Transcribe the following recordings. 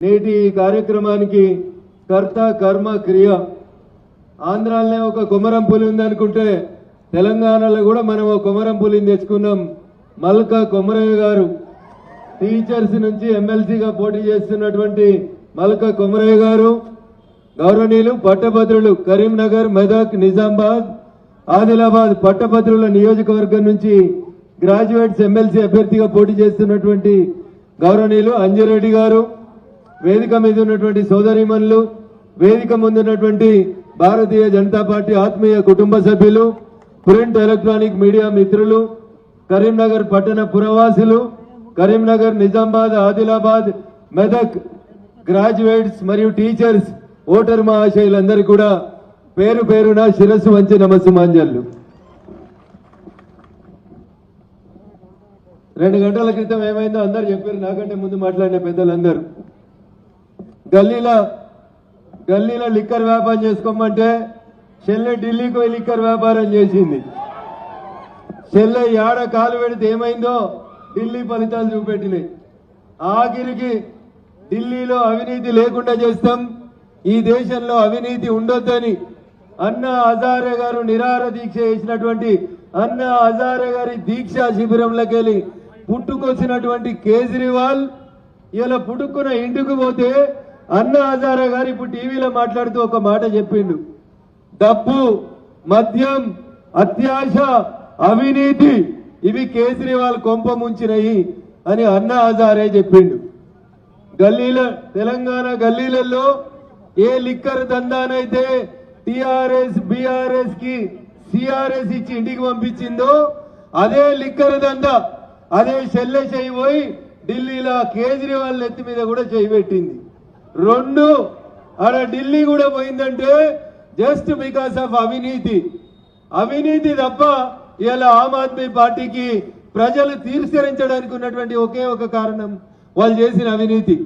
నేటి ఈ కార్యక్రమానికి కర్త కర్మ క్రియ ఆంధ్రాలోనే ఒక కొమరం పులి ఉందనుకుంటే తెలంగాణలో కూడా మనం ఒక కొమరం పులిని తెచ్చుకున్నాం. మల్కా కొమరయ్య గారు టీచర్స్ నుంచి ఎమ్మెల్సీగా పోటీ చేస్తున్నటువంటి మల్కా కొమరయ్య గారు గౌరవనీయులు పట్టభద్రులు కరీంనగర్ మెదక్ నిజామాబాద్ ఆదిలాబాద్ పట్టభద్రుల నియోజకవర్గం నుంచి గ్రాడ్యుయేట్స్ ఎమ్మెల్సీ అభ్యర్థిగా పోటీ చేస్తున్నటువంటి గౌరవనీయులు అంజిరెడ్డి గారు వేదిక మీద ఉన్నటువంటి సోదరిమణులు వేదిక ముందు ఉన్నటువంటి భారతీయ జనతా పార్టీ ఆత్మీయ కుటుంబ సభ్యులు ప్రింట్ ఎలక్ట్రానిక్ మీడియా మిత్రులు కరీంనగర్ పట్టణ పురవాసులు కరీంనగర్ నిజామాబాద్ ఆదిలాబాద్ మెదక్ గ్రాడ్యుయేట్స్ మరియు టీచర్స్ ఓటర్ మహాశయులందరూ కూడా పేరు పేరున శిరస్సు వంచి నమస్సుమాంజల్లు రెండు గంటల క్రితం ఏమైందో అందరు చెప్పారు నాకంటే ముందు మాట్లాడిన పెద్దలందరూ. గల్లీలో గల్లీలో లిక్కర్ వ్యాపారం చేసుకోమంటే చెల్లె ఢిల్లీకి పోయి లిక్కర్ వ్యాపారం చేసింది. చెల్లె ఏడ కాలు పెడితే ఏమైందో ఢిల్లీ ఫలితాలు చూపెట్టినాయి. ఆఖరికి ఢిల్లీలో అవినీతి లేకుండా చేస్తాం ఈ దేశంలో అవినీతి ఉండొద్దని అన్న హజారే గారు నిరార దీక్ష చేసినటువంటి అన్న హజారే గారి దీక్షా శిబిరంలోకి వెళ్ళి పుట్టుకొచ్చినటువంటి కేజ్రీవాల్ ఇలా పుట్టుకున్న ఇంటికి పోతే అన్న హజారా గారు ఇప్పుడు టీవీలో మాట్లాడుతూ ఒక మాట చెప్పిండు. డబ్బు మద్యం అత్యాశ అవినీతి ఇవి కేజ్రీవాల్ కొంప ముంచినయి అని అన్న హజారే చెప్పిండు. గల్లీల తెలంగాణ గల్లీలలో ఏ లిక్కర్ దందానైతే టిఆర్ఎస్ బిఆర్ఎస్కి సిఆర్ఎస్ ఇచ్చి ఇంటికి పంపించిందో అదే లిక్కర్ దందా అదే చెల్లె చేయి పోయి ఢిల్లీలో కేజ్రీవాల్ నెత్తి మీద కూడా చేయి పెట్టింది. రెండు. ఆడ ఢిల్లీ కూడా పోయిందంటే జస్ట్ బికాస్ ఆఫ్ అవినీతి. అవినీతి తప్ప ఇలా ఆమ్ ఆద్మీ పార్టీకి ప్రజలు తీర్చరించడానికి ఉన్నటువంటి ఒకే ఒక కారణం వాళ్ళు చేసిన అవినీతి.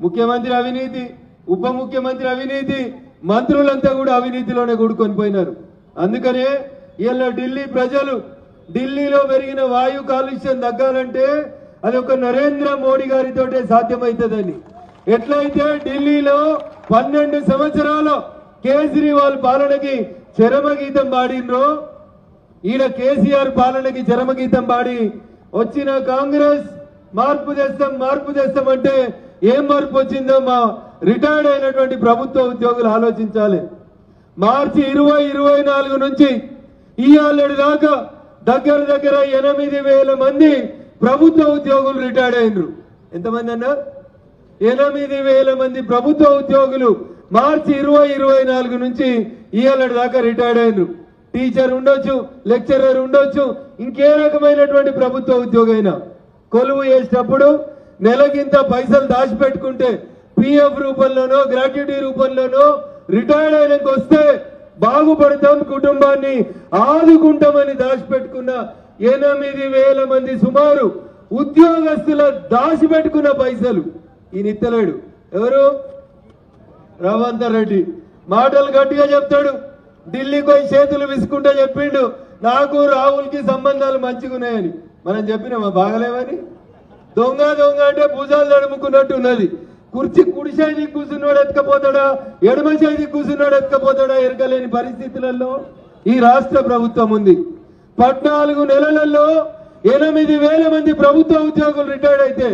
ముఖ్యమంత్రి అవినీతి ఉప ముఖ్యమంత్రి అవినీతి మంత్రులంతా కూడా అవినీతిలోనే కూడుకొని పోయినారు. అందుకనే ఇలా ఢిల్లీ ప్రజలు ఢిల్లీలో పెరిగిన వాయు కాలుష్యం తగ్గాలంటే అది ఒక నరేంద్ర మోడీ గారితోటే సాధ్యమవుతుందని. ఎట్లయితే ఢిల్లీలో పన్నెండు సంవత్సరాలు కేజ్రీవాల్ పాలనకి చరమగీతం పాడినరో ఈయన కేసీఆర్ పాలనకి చరమగీతం పాడి వచ్చిన కాంగ్రెస్ మార్పు చేస్తాం మార్పు చేస్తాం అంటే ఏం మార్పు వచ్చిందో మా రిటైర్డ్ అయినటువంటి ప్రభుత్వ ఉద్యోగులు ఆలోచించాలి. మార్చి ఇరవై ఇరవై నాలుగు నుంచి ఇవాళ దాకా దగ్గర దగ్గర ఎనిమిది వేల మంది ప్రభుత్వ ఉద్యోగులు రిటైర్డ్ అయినరు. ఎంతమంది అన్నారు ఎనిమిది వేల మంది ప్రభుత్వ ఉద్యోగులు మార్చి ఇరవై ఇరవై నాలుగు నుంచి ఇవాళ దాకా రిటైర్డ్ అయినరు. టీచర్ ఉండొచ్చు లెక్చరర్ ఉండొచ్చు ఇంకే రకమైనటువంటి ప్రభుత్వ ఉద్యోగైనా. కొలువు వేసేటప్పుడు నెలకింత పైసలు దాచిపెట్టుకుంటే పిఎఫ్ రూపంలోనో గ్రాట్యుటీ రూపంలోనో రిటైర్డ్ అయినాక వస్తే బాగుపడతాం కుటుంబాన్ని ఆదుకుంటామని దాచిపెట్టుకున్న ఎనిమిది వేల మంది సుమారు ఉద్యోగస్తుల దాచిపెట్టుకున్న పైసలు. ఈయన ఇత్తలేడు ఎవరు? రవంతర్ రెడ్డి. మాటలు గట్టిగా చెప్తాడు. ఢిల్లీకి పోయి చేతులు విసుకుంటే చెప్పిండు నాకు రాహుల్కి సంబంధాలు మంచిగున్నాయని మనం చెప్పినామా? బాగలేవని? దొంగ దొంగ అంటే భుజాలు నడుముకున్నట్టు ఉన్నది. కుర్చీ కుడి చేతి కూర్చున్నాడు ఎత్తుకపోతాడా? ఎడమ చేతి కూర్చున్నాడు ఎత్తుకపోతాడా? ఎరకలేని పరిస్థితులలో ఈ రాష్ట్ర ప్రభుత్వం ఉంది. పద్నాలుగు నెలలలో ఎనిమిది వేల మంది ప్రభుత్వ ఉద్యోగులు రిటైర్డ్ అయితే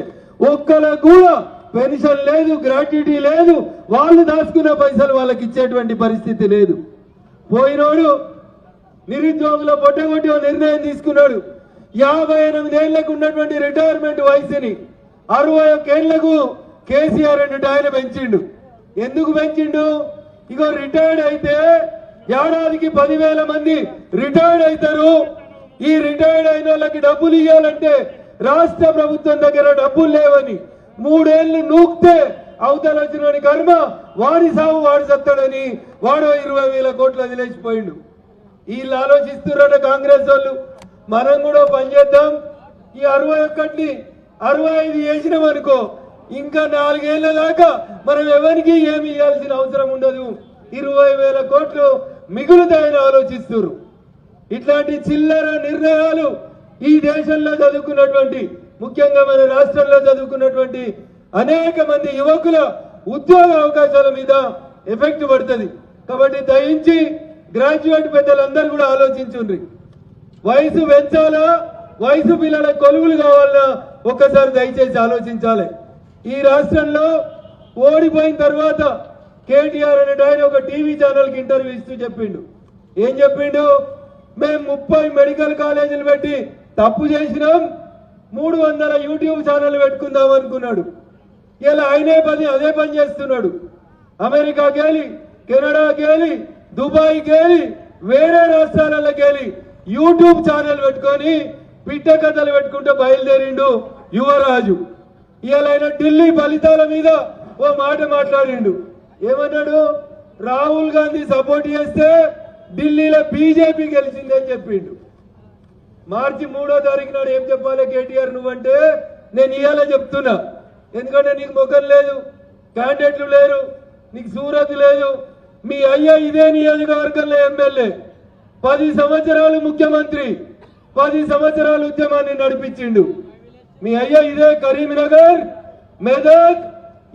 ఒక్కలకు కూడా పెన్షన్ లేదు గ్రాట్యుటీ లేదు వాళ్ళు దాచుకున్న పైసలు వాళ్ళకి ఇచ్చేటువంటి పరిస్థితి లేదు. పోయినోడు నిరుద్యోగుల పొట్టగొట్టి నిర్ణయం తీసుకున్నాడు. యాభై ఎనిమిది ఏళ్ళకు ఉన్నటువంటి రిటైర్మెంట్ వయసుని అరవై ఒక్క ఏళ్ళకు కేసీఆర్ అన్నట్టు ఆయన పెంచిండు. ఎందుకు పెంచిండు? ఇగో రిటైర్డ్ అయితే ఏడాదికి పదివేల మంది రిటైర్డ్ అవుతారు. ఈ రిటైర్డ్ అయిన వాళ్ళకి డబ్బులు ఇవ్వాలంటే రాష్ట్ర ప్రభుత్వం దగ్గర డబ్బులు లేవని మూడేళ్ళు నూక్తే అవతల వచ్చిన కర్మ వాడి సాగు వాడు సత్తాడని వాడు ఇరవై వేల కోట్లు వదిలేసిపోయిండు. వీళ్ళు ఆలోచిస్తున్నారట కాంగ్రెస్ వాళ్ళు. మనం కూడా పనిచేద్దాం ఈ అరవై ఒక్కటి అరవై ఐదు చేసినాం అనుకో ఇంకా నాలుగేళ్ళ దాకా మనం ఎవరికి ఏమి ఇవ్వాల్సిన అవసరం ఉండదు. ఇరవై వేల కోట్లు మిగులుతాయని ఆలోచిస్తున్నారు ఇట్లాంటి చిల్లర నిర్ణయాలు ఈ దేశంలో చదువుకున్నటువంటి ముఖ్యంగా మన రాష్ట్రంలో చదువుకున్నటువంటి అనేక మంది యువకుల ఉద్యోగ అవకాశాల మీద ఎఫెక్ట్ పడుతుంది. కాబట్టి దయించి గ్రాడ్యుయేట్ పెద్దలందరూ కూడా ఆలోచించుండ్రి. వయసు పెంచాలా వయసు పిల్లల కొలువులు కావాలన్నా ఒక్కసారి దయచేసి ఆలోచించాలి. ఈ రాష్ట్రంలో ఓడిపోయిన తర్వాత కేటీఆర్ అనే ఆయన ఒక టీవీ ఛానల్కి ఇంటర్వ్యూ ఇస్తూ చెప్పిండు. ఏం చెప్పిండు? మేము ముప్పై మెడికల్ కాలేజీలు పెట్టి తప్పు చేసినాం మూడు వందల యూట్యూబ్ ఛానల్ పెట్టుకుందాం అనుకున్నాడు. ఇలా ఆయనే పని అదే పని చేస్తున్నాడు. అమెరికా గేలి కెనడా గేలి దుబాయ్ గేలి వేరే రాష్ట్రాలలో గేలి యూట్యూబ్ ఛానల్ పెట్టుకొని పిట్ట కథలు పెట్టుకుంటూ బయలుదేరిండు యువరాజు. ఇవాళ ఢిల్లీ ఫలితాల మీద ఓ మాట మాట్లాడిండు. ఏమన్నాడు? రాహుల్ గాంధీ సపోర్ట్ చేస్తే ఢిల్లీలో బీజేపీ గెలిచిందని చెప్పిండు. మార్చి మూడో తారీఖు నాడు ఏం చెప్పాలి కేటీఆర్ నువ్వంటే? నేను ఇవాళ చెప్తున్నా. ఎందుకంటే నీకు ముఖం లేదు క్యాండిడేట్లు లేరు నీకు సూరత్ లేదు. మీ అయ్యా ఇదే నియోజకవర్గంలో ఎమ్మెల్యే. పది సంవత్సరాలు ముఖ్యమంత్రి పది సంవత్సరాలు ఉద్యమాన్ని నడిపించిండు. మీ అయ్యా ఇదే కరీంనగర్ మెదక్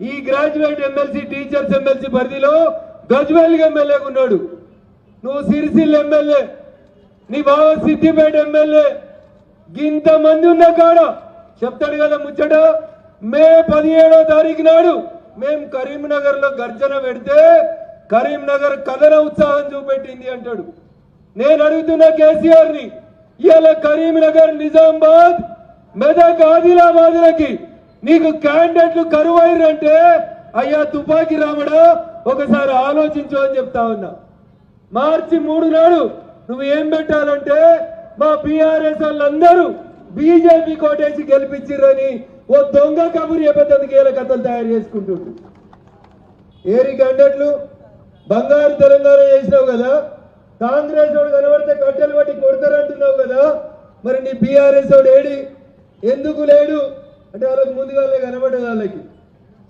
ఈ గ్రాడ్యుయేట్ ఎమ్మెల్సీ టీచర్స్ ఎమ్మెల్సీ పరిధిలో గజ్వేల్ ఎమ్మెల్యేగా ఉన్నాడు. నువ్వు సిరిసిల్ ఎమ్మెల్యే. నీ బావ సిద్దిపేట ఎమ్మెల్యే ఇంత మంది ఉన్న కాడ చెప్తాడు కదా ముచ్చట మే పదిహేడో తారీఖు నాడు మేం కరీంనగర్లో గర్జన పెడితే కరీంనగర్ కథన ఉత్సాహం చూపెట్టింది అంటాడు. నేను అడుగుతున్న కేసీఆర్ని ఇవాళ కరీంనగర్ నిజామాబాద్ మెదక్ ఆదిలాబాద్లకి నీకు క్యాండిడేట్లు కరువైరంటే అయ్యా తుపాకీ రామడా ఒకసారి ఆలోచించు అని చెప్తా ఉన్నా. మార్చి మూడు నాడు నువ్వు ఏం పెట్టాలంటే మా బీఆర్ఎస్ వాళ్ళందరూ బీజేపీ కోటేసి గెలిపించిర్రని ఓ దొంగ కబురు చెప్పేందుకు ఏల కథలు తయారు చేసుకుంటుండ్రు. ఏరి గండట్లు బంగారు తెలంగాణ చేసినావు కదా కాంగ్రెస్ వాడు కనబడితే కట్టెలు పట్టి కొడతారంటున్నావు కదా మరి నీ బీఆర్ఎస్ వాడు ఏడి? ఎందుకు లేడు? అంటే వాళ్ళకి ముందుగానే కనబడదు వాళ్ళకి.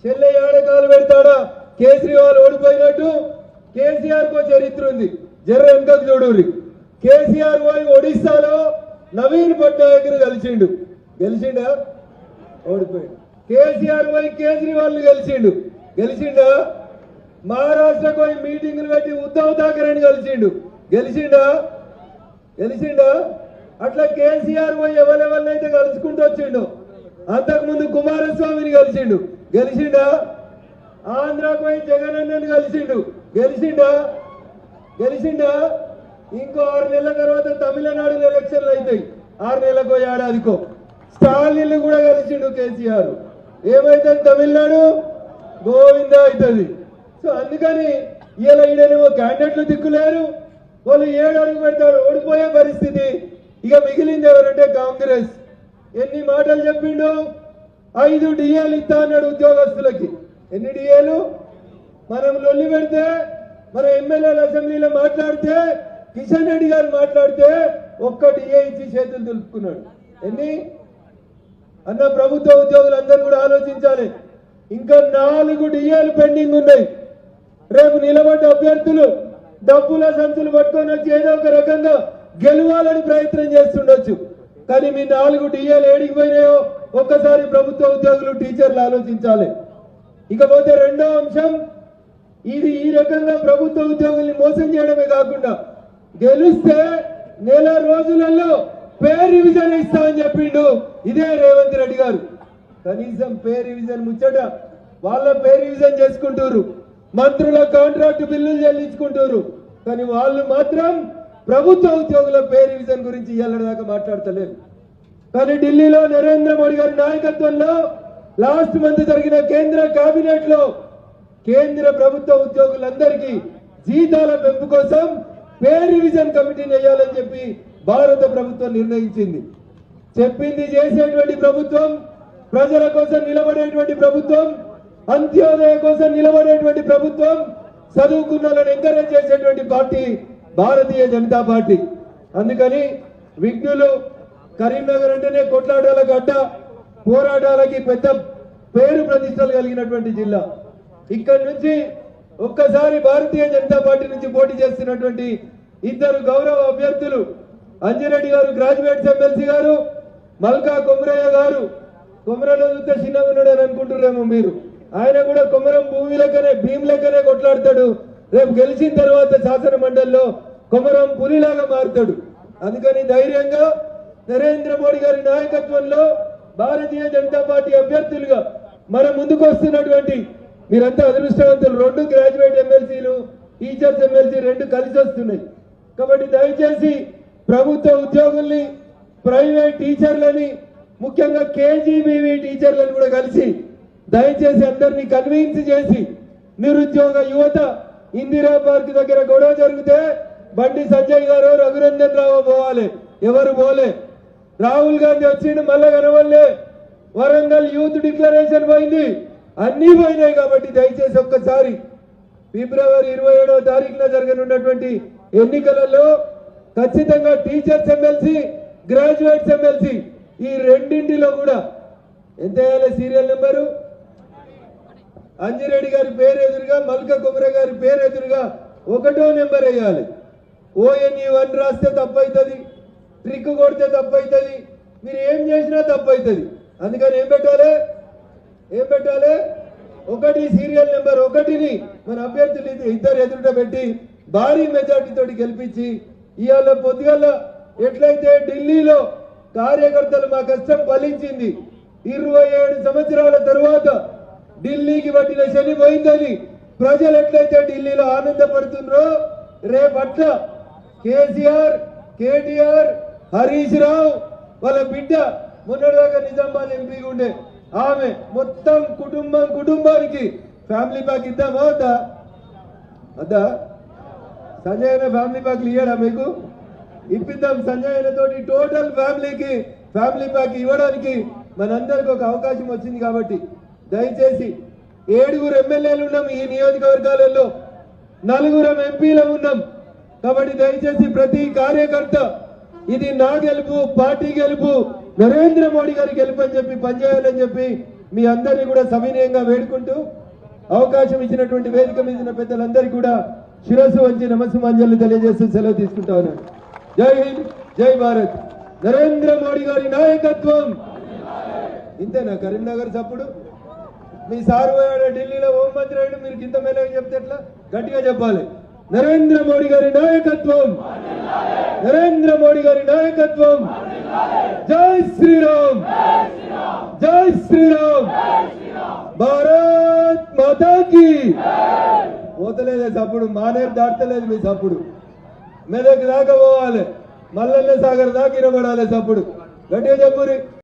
చెల్లె ఏడకాలు పెడతాడా? కేజ్రీవాల్ ఓడిపోయినట్టు కేసీఆర్ కో చరిత్ర ఉంది. జర్ర వెనుకకు చూడూరి కేసీఆర్ పోయి ఒడిస్సాలో నవీన్ పట్నాయక్ కలిసిండు. గెలిచిండా? ఓడిపోయాడు. కేసీఆర్ పోయి కేజ్రీవాల్ గెలిచిండు. గెలిచిండా? మహారాష్ట్రకు పోయి మీటింగులు పెట్టి ఉద్ధవ్ ఠాకరేని కలిసిండు. గెలిచిండా? గెలిచిండా? అట్లా కేసీఆర్ పోయి ఎవరెవరినైతే కలుసుకుంటూ వచ్చిండు అంతకుముందు కుమారస్వామిని కలిసిండు. గెలిచిండా? ఆంధ్రాకు పోయి జగన్ అన్నని కలిసిండు. గెలిచిండా? గెలిచిండా? ఇంకో ఆరు నెలల తర్వాత తమిళనాడు ఎలక్షన్లు అవుతాయి ఆరు నెలలకు ఏడాదికో స్టాలిన్ కూడా కలిసిండు కేసీఆర్. ఏమైతుంది తమిళనాడు? గోవింద అవుతుంది. సో అందుకని ఇలా ఈడనేమో క్యాండిడేట్లు దిక్కులేరు. వాళ్ళు ఏడు అడుగు పెడతారు. ఓడిపోయే పరిస్థితి. ఇక మిగిలింది ఎవరంటే కాంగ్రెస్. ఎన్ని మాటలు చెప్పిండు? ఐదు డిఏలు ఇస్తా అన్నాడు ఉద్యోగస్తులకి. ఎన్ని డిఏలు? మనం లొల్లి పెడితే మన ఎమ్మెల్యేలు అసెంబ్లీలో మాట్లాడితే కిషన్ రెడ్డి గారు మాట్లాడితే ఒక్క డిఏ ఇచ్చి చేతులు దులుపుకున్నాడు. ఎన్ని? అన్న ప్రభుత్వ ఉద్యోగులందరూ కూడా ఆలోచించాలి. ఇంకా నాలుగు డిఏలు పెండింగ్ ఉన్నాయి. రేపు నిలబడ్డ అభ్యర్థులు డబ్బుల సంచులు పట్టుకొని వచ్చి ఏదో ఒక రకంగా గెలవాలని ప్రయత్నం చేస్తుండొచ్చు. కానీ మీ నాలుగు డిఏలు ఏడికి పోయినాయో? ఒక్కసారి ప్రభుత్వ ఉద్యోగులు టీచర్లు ఆలోచించాలి. ఇకపోతే రెండో అంశం ఇది ఈ రకంగా ప్రభుత్వ ఉద్యోగుల్ని మోసం చేయడమే కాకుండా గెలిస్తే నెల రోజులలో పే రివిజన్ ఇస్తామని చెప్పిండు. ఇదే రేవంత్ రెడ్డి గారు. కనీసం పే రివిజన్ ముచ్చట వాళ్ళ పే రివిజన్ చేసుకుంటారు. మంత్రుల కాంట్రాక్ట్ బిల్లులు చెల్లించుకుంటారు. కానీ వాళ్ళు మాత్రం ప్రభుత్వ ఉద్యోగుల పే రివిజన్ గురించి ఇయ్యాల దాకా మాట్లాడతలేరు. కానీ ఢిల్లీలో నరేంద్ర మోడీ గారి నాయకత్వంలో లాస్ట్ మంత్ జరిగిన కేంద్ర కేబినెట్లో కేంద్ర ప్రభుత్వ ఉద్యోగులందరికీ జీతాల పెంపు కోసం పే రివిజన్ కమిటీని వేయాలని చెప్పి భారత ప్రభుత్వం నిర్ణయించింది. చెప్పింది చేసేటువంటి ప్రభుత్వం ప్రజల కోసం నిలబడేటువంటి ప్రభుత్వం అంత్యోదయ కోసం నిలబడేటువంటి ప్రభుత్వం చదువుకున్నలను ఎంకరేజ్ చేసేటువంటి పార్టీ భారతీయ జనతా పార్టీ. అందుకని విఘ్నులు కరీంనగర్ అంటేనే కొట్లాటాల గడ్డ పోరాటాలకి పెద్ద పేరు ప్రతిష్టలు కలిగినటువంటి జిల్లా. ఇక్కడి నుంచి ఒక్కసారి భారతీయ జనతా పార్టీ నుంచి పోటీ చేస్తున్నటువంటి ఇద్దరు గౌరవ అభ్యర్థులు అంజిరెడ్డి గారు గ్రాడ్యుయేట్స్ ఎమ్మెల్సీ గారు మల్కా కొమరయ్య గారు. కొమరలో చూస్తే చిన్నగా ఉన్నాడని అనుకుంటున్నారేమో మీరు. ఆయన కూడా కొమరం భూమి లెక్కనే భీమ్ లెక్కనే కొట్లాడతాడు. రేపు గెలిచిన తర్వాత శాసన మండలిలో కొమరం పులిలాగా మారుతాడు. అందుకని ధైర్యంగా నరేంద్ర మోడీ గారి నాయకత్వంలో భారతీయ జనతా పార్టీ అభ్యర్థులుగా మన ముందుకు వస్తున్నటువంటి మీరంతా అదృష్టవంతులు. రెండు గ్రాడ్యుయేట్ ఎమ్మెల్సీలు టీచర్స్ ఎమ్మెల్సీ రెండు కలిసి వస్తున్నాయి. కాబట్టి దయచేసి ప్రభుత్వ ఉద్యోగుల్ని ప్రైవేట్ టీచర్లని ముఖ్యంగా కేజీబీవీ టీచర్లను కూడా కలిసి దయచేసి అందరినీ కన్విన్స్ చేసి నిరుద్యోగ యువత ఇందిరా పార్క్ దగ్గర గొడవ జరిగితే బండి సంజయ్ గారు రఘునందన్ రావు పోవాలి. ఎవరు పోలే? రాహుల్ గాంధీ వచ్చిండు మళ్ళా కనవల్లే వరంగల్ యూత్ డిక్లరేషన్ పోయింది. అన్నీ పోయినాయి కాబట్టి దయచేసి ఒక్కసారి ఫిబ్రవరి ఇరవై ఏడవ తారీఖున జరగనున్నటువంటి ఎన్నికలలో ఖచ్చితంగా టీచర్స్ ఎమ్మెల్సీ గ్రాడ్యుయేట్స్ ఎమ్మెల్సీ ఈ రెండింటిలో కూడా ఎంత వేయాలి సీరియల్ నెంబరు? అంజిరెడ్డి గారి పేరు ఎదురుగా మల్క కుమర గారి పేరు ఎదురుగా ఒకటో నెంబర్ వేయాలి. ఓఎన్ఈ వన్ రాస్తే తప్పు అవుతుంది ట్రిక్ కొడితే తప్పు అవుతుంది మీరు ఏం చేసినా తప్పు అవుతుంది అందుకని ఏం పెట్టాలి? ఏం పెట్టాలి? ఒకటి సీరియల్ నెంబర్ ఒకటిని మన అభ్యర్థులు ఇద్దరు ఎదురుట పెట్టి భారీ మెజార్టీతో గెలిపించి ఇవాళ పొద్దుగల ఎట్లయితే ఢిల్లీలో కార్యకర్తలు మా కష్టం ఫలించింది ఇరవై ఏడు సంవత్సరాల తరువాత ఢిల్లీకి పట్టిన శని పోయిందని ప్రజలు ఎట్లయితే ఢిల్లీలో ఆనందపడుతున్నారో రేపట్ల కేసీఆర్ కేటీఆర్ హరీష్ రావు వాళ్ళ బిడ్డ మొన్నటిదాకా నిజామాబాద్ ఎంపీగా ఉండే ఆమె మొత్తం కుటుంబం కుటుంబానికి ఫ్యామిలీ ప్యాక్ ఇద్దామా వద్దా? వద్దా? సంజయ్ అన్న ఫ్యామిలీ ప్యాక్ ఇయ్యడా మీకు? ఇప్పిద్దాం సంజయ్ తోటి టోటల్ ఫ్యామిలీకి ఫ్యామిలీ ప్యాక్ ఇవ్వడానికి మనందరికి ఒక అవకాశం వచ్చింది కాబట్టి దయచేసి ఏడుగురు ఎమ్మెల్యేలు ఉన్నాం ఈ నియోజకవర్గాలలో. నలుగురం ఎంపీలు ఉన్నాం. కాబట్టి దయచేసి ప్రతి కార్యకర్త ఇది నా గెలుపు పార్టీ గెలుపు నరేంద్ర మోడీ గారికి గెలుపు అని చెప్పి పనిచేయాలని చెప్పి మీ అందరినీ కూడా సవినయంగా వేడుకుంటూ అవకాశం ఇచ్చినటువంటి వేదిక మీద ఉన్న పెద్దలందరికీ కూడా శిరస్సు వంచి నమస్సుమాంజలు తెలియజేస్తూ సెలవు తీసుకుంటా ఉన్నాను. జై హింద్ జై భారత్. నరేంద్ర మోడీ గారి నాయకత్వం. ఇంతేనా కరీంనగర్ చప్పుడు మీ సారు ఢిల్లీలో హోం మంత్రి అయ్యాడు మీరు కింద మేలే చెప్తే ఎట్లా? గట్టిగా చెప్పాలి. నరేంద్ర మోడీ గారి నాయకత్వం. నరేంద్ర మోడీ గారి నాయకత్వం. జై శ్రీరామ్. జై శ్రీరామ్. భారత్ మాతాకి. పోతలేదే సప్పుడు మానేరు దాటలేదు మీ సప్పుడు మెదక్ దాకా పోవాలి. మల్లన్న సాగర్ దాకా ఇరబడాలి సప్పుడు గట్టిగా చెప్పురి